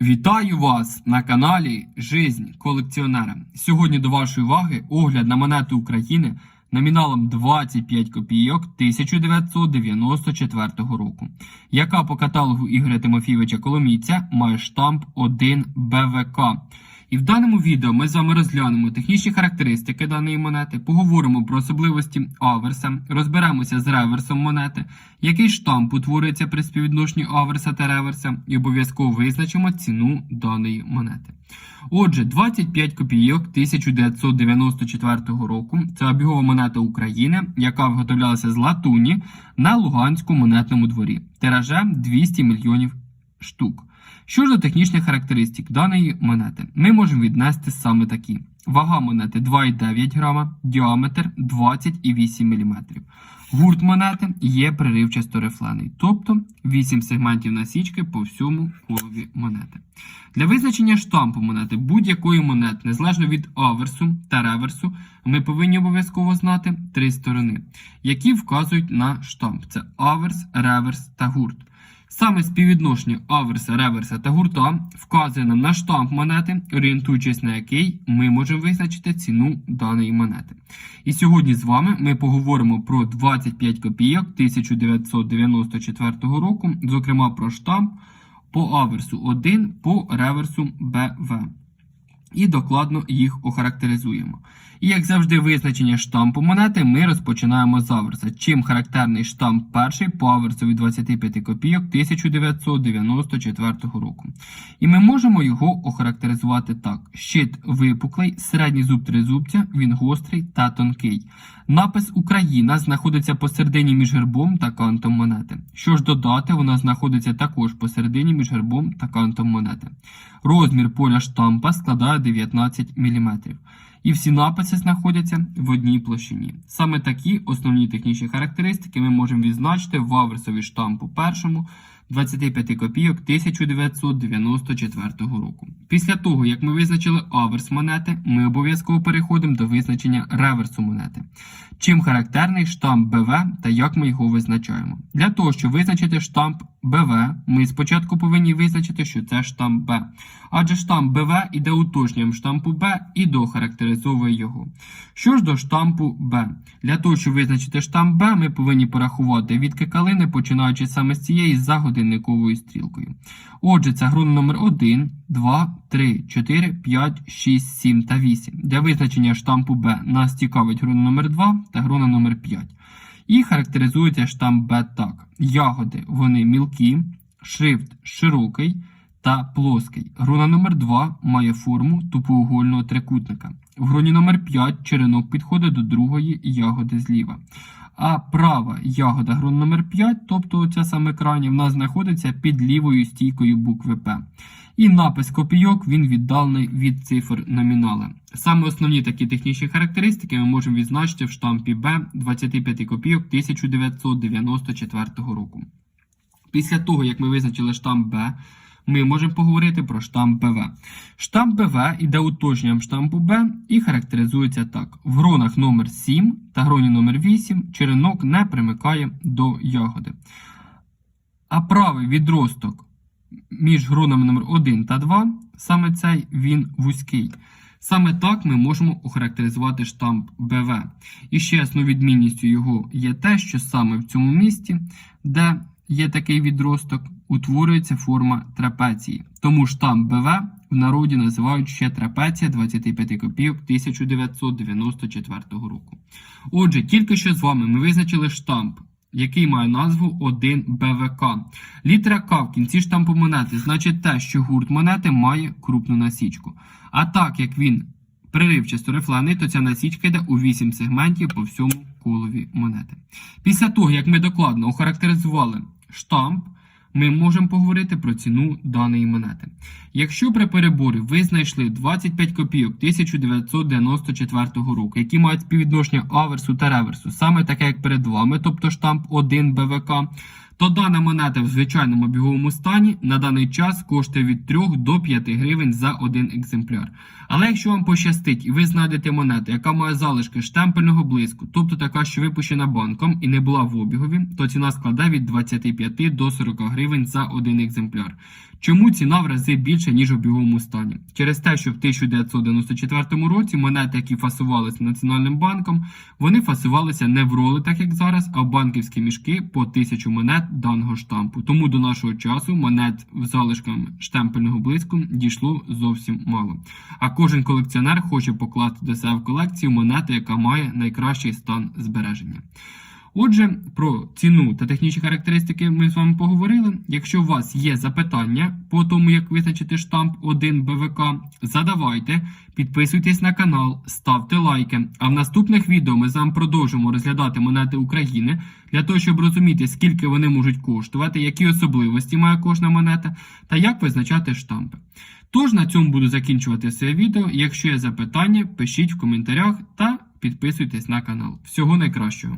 Вітаю вас на каналі Жизнь колекціонера. Сьогодні до вашої уваги огляд на монети України номіналом 25 копійок 1994 року, яка по каталогу Ігоря Тимофійовича Коломійця має штамп 1 БВК. І в даному відео ми з вами розглянемо технічні характеристики даної монети, поговоримо про особливості аверса, розберемося з реверсом монети, який штамп утворюється при співвідношенні аверса та реверса, і обов'язково визначимо ціну даної монети. Отже, 25 копійок 1994 року це обігова монета України, яка виготовлялася з латуні на Луганському монетному дворі. Тиражем 200 мільйонів штук. Що ж до технічних характеристик даної монети, ми можемо віднести саме такі: вага монети 2,9 грама, діаметр 20,8 мм. Гурт монети є приривчасто рифлений, тобто 8 сегментів насічки по всьому колові монети. Для визначення штампу монети будь-якої монети, незалежно від аверсу та реверсу, ми повинні обов'язково знати три сторони, які вказують на штамп: це аверс, реверс та гурт. Саме співвідношення аверса, реверса та гурта вказує нам на штамп монети, орієнтуючись на який ми можемо визначити ціну даної монети. І сьогодні з вами ми поговоримо про 25 копійок 1994 року, зокрема про штамп по аверсу 1 по реверсу БВ. І докладно їх охарактеризуємо. І як завжди, визначення штампу монети ми розпочинаємо з аверса. Чим характерний штамп перший по аверсу від 25 копійок 1994 року. І ми можемо його охарактеризувати так: щит випуклий, середній зуб тризубця, він гострий та тонкий. Напис Україна знаходиться посередині між гербом та кантом монети. Що ж додати, вона знаходиться також посередині між гербом та кантом монети. Розмір поля штампа складає 19 мм. І всі написи знаходяться в одній площині. Саме такі основні технічні характеристики ми можемо відзначити в аверсові штампу першому 25 копійок 1994 року. Після того, як ми визначили аверс монети, ми обов'язково переходимо до визначення реверсу монети. Чим характерний штамп БВ та як ми його визначаємо. Для того, щоб визначити штамп БВ, ми спочатку повинні визначити, що це штамп Б. Адже штамп БВ іде уточненням штампу Б і дохарактеризовує його. Що ж до штампу Б? Для того, щоб визначити штамп Б, ми повинні порахувати відки калини, починаючи саме з цієї за годинниковою стрілкою. Отже, це грона номер 1, 2, 3, 4, 5, 6, 7 та 8. Для визначення штампу Б нас цікавить грона номер 2 та грона номер 5. І характеризується штамп Б так. Ягоди вони мілкі, шрифт широкий та плоский. Грона номер 2 має форму тупоугольного трикутника. В гроні номер 5 черенок підходить до другої ягоди зліва. А права ягода грон номер 5, тобто оця саме крайня, в нас знаходиться під лівою стійкою букви П. І напис копійок він віддалений від цифр номінала. Саме основні такі технічні характеристики ми можемо відзначити в штампі Б 25 копійок 1994 року. Після того, як ми визначили штамп Б, ми можемо поговорити про штамп БВ. Штамп БВ іде уточненням штампу Б і характеризується так: в гронах номер 7 та гроні номер 8 черенок не примикає до ягоди. А правий відросток між гронами номер 1 та 2, саме цей він вузький. Саме так ми можемо охарактеризувати штамп БВ. І ще основною відмінністю його є те, що саме в цьому місці, де є такий відросток, утворюється форма трапеції. Тому штамп БВ в народі називають ще трапеція 25 копійок 1994 року. Отже, тільки що з вами ми визначили штамп. Який має назву 1 БВК. Літера К в кінці штампу монети значить те, що гурт монети має крупну насічку. А так як він приривчасто рифлений, то ця насічка йде у 8 сегментів по всьому колові монети. Після того, як ми докладно охарактеризували штамп, ми можемо поговорити про ціну даної монети. Якщо при переборі ви знайшли 25 копійок 1994 року, які мають співвідношення аверсу та реверсу, саме таке, як перед вами, тобто штамп 1 БВК, то дана монета в звичайному біговому стані на даний час коштує від 3 до 5 гривень за один екземпляр. Але якщо вам пощастить і ви знайдете монету, яка має залишки штемпельного блиску, тобто така, що випущена банком і не була в обігові, то ціна складає від 25 до 40 гривень за один екземпляр. Чому ціна в рази більша, ніж у біговому стані? Через те, що в 1994 році монети, які фасувалися Національним банком, вони фасувалися не в роли, так як зараз, а в банківські мішки по тисячу монет даного штампу. Тому до нашого часу монет з залишками штемпельного блиску дійшло зовсім мало. А кожен колекціонер хоче покласти до себе в колекцію монету, яка має найкращий стан збереження. Отже, про ціну та технічні характеристики ми з вами поговорили. Якщо у вас є запитання по тому, як визначити штамп 1 БВК, задавайте, підписуйтесь на канал, ставте лайки. А в наступних відео ми з вами продовжимо розглядати монети України для того, щоб розуміти, скільки вони можуть коштувати, які особливості має кожна монета та як визначати штампи. Тож на цьому буду закінчувати своє відео. Якщо є запитання, пишіть в коментарях та підписуйтесь на канал. Всього найкращого!